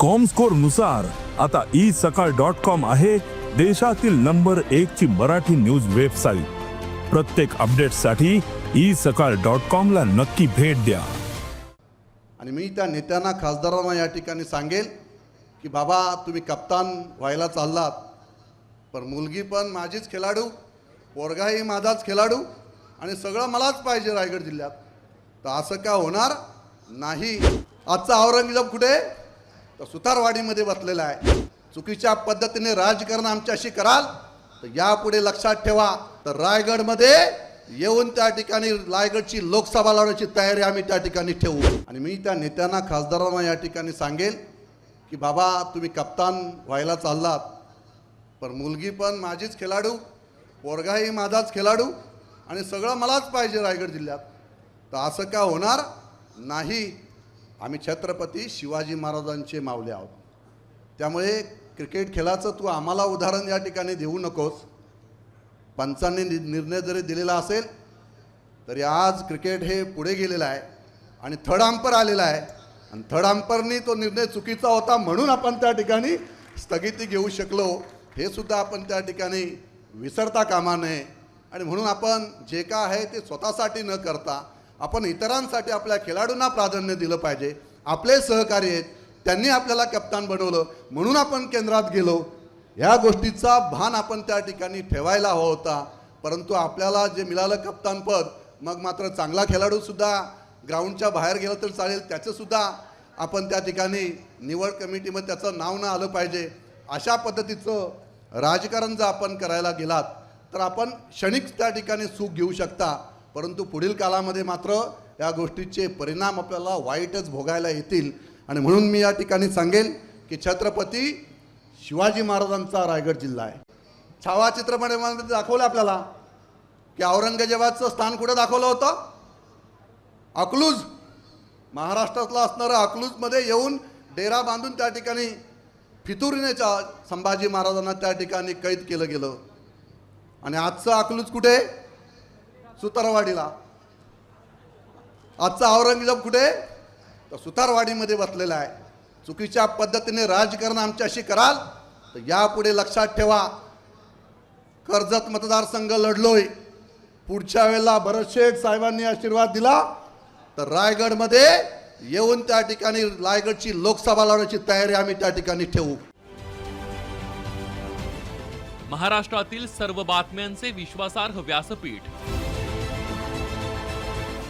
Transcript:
कॉमस्कोरनुसार आता ई सकाळ dot com आहे देशातील नंबर एक ची मराठी न्यूज वेबसाईट प्रत्येक अपडेटसाठी ई सकाळ डॉट कॉम ला नक्की भेट द्या. आणि मी त्या नेत्यांना खासदारांना या ठिकाणी सांगेल की बाबा तुम्ही कप्तान व्हायला चाललात पण मुलगी पण माझीच खेळाडू पोरगाही माझाच खेळाडू आणि सगळं मलाच पाहिजे रायगड जिल्ह्यात. तर असं का होणार नाही? आजचा औरंगजेब कुठे? तर सुतारवाडीमध्ये बसलेला आहे. चुकीच्या पद्धतीने राजकारण आमच्याशी कराल तर यापुढे लक्षात ठेवा. तर रायगडमध्ये येऊन त्या ठिकाणी रायगडची लोकसभा लढवण्याची तयारी आम्ही त्या ठिकाणी ठेवू. आणि मी त्या नेत्यांना खासदारांना या ठिकाणी सांगेल की बाबा तुम्ही कप्तान व्हायला चाललात पण मुलगी पण माझीच खेळाडू पोरगाही माझाच खेळाडू आणि सगळं मलाच पाहिजे रायगड जिल्ह्यात. तर असं का होणार नाही? आम्ही छत्रपती शिवाजी महाराजांचे मावले आहोत. त्यामुळे क्रिकेट खेळाचं तू आम्हाला उदाहरण या ठिकाणी देऊ नकोस. पंचांनी नि- निर्णय जरी दिलेला असेल तरी आज क्रिकेट हे पुढे गेलेलं आहे आणि थर्ड अंपर आलेला आहे. आणि थर्ड अंपरनी तो निर्णय चुकीचा होता म्हणून आपण त्या ठिकाणी स्थगिती घेऊ शकलो. हे सुद्धा आपण त्या ठिकाणी विसरता कामा नये. आणि म्हणून आपण जे काय आहे ते स्वतःसाठी न करता आपण इतरांसाठी आपल्या खेळाडूंना प्राधान्य दिलं पाहिजे. आपले सहकार्य आहेत त्यांनी आपल्याला कप्तान बनवलं म्हणून आपण केंद्रात गेलो. ह्या गोष्टीचा भान आपण त्या ठिकाणी ठेवायला हवा होता. परंतु आपल्याला जे मिळालं कप्तानपद मग मात्र चांगला खेळाडूसुद्धा ग्राउंडच्या बाहेर गेलं तर चालेल त्याचंसुद्धा आपण त्या ठिकाणी निवड कमिटीमध्ये त्याचं नाव न आलं पाहिजे. अशा पद्धतीचं राजकारण जर आपण करायला गेलात तर आपण क्षणिक त्या ठिकाणी सुख घेऊ शकता. परंतु पुढील काळामध्ये मात्र या गोष्टीचे परिणाम आपल्याला वाईटच भोगायला येतील. आणि म्हणून मी या ठिकाणी सांगेल की छत्रपती शिवाजी महाराजांचा रायगड जिल्हा आहे. छावा चित्रपटामध्ये दाखवलं आपल्याला की औरंगजेबाचं स्थान कुठं दाखवलं होतं? अकलूज महाराष्ट्रातला असणारं अकलूजमध्ये येऊन डेरा बांधून त्या ठिकाणी फितुरीनेच्या संभाजी महाराजांना त्या ठिकाणी कैद केलं गेलं. आणि आजचं अकलूज कुठे? सुतारवाडीला. आजचा औरंगजेब कुठे? तर सुतारवाडीमध्ये बसलेला आहे. चुकीच्या पद्धतीने राजकारण आमच्याशी कराल तर यापुढे लक्षात ठेवा. कर्जत मतदारसंघ लढलोय. पुढच्या वेळेला भरत शेठ साहेबांनी आशीर्वाद दिला तर रायगडमध्ये येऊन त्या ठिकाणी रायगडची लोकसभा लढवण्याची तयारी आम्ही त्या ठिकाणी ठेवू. महाराष्ट्रातील सर्व बातम्यांचे विश्वासार्ह व्यासपीठ.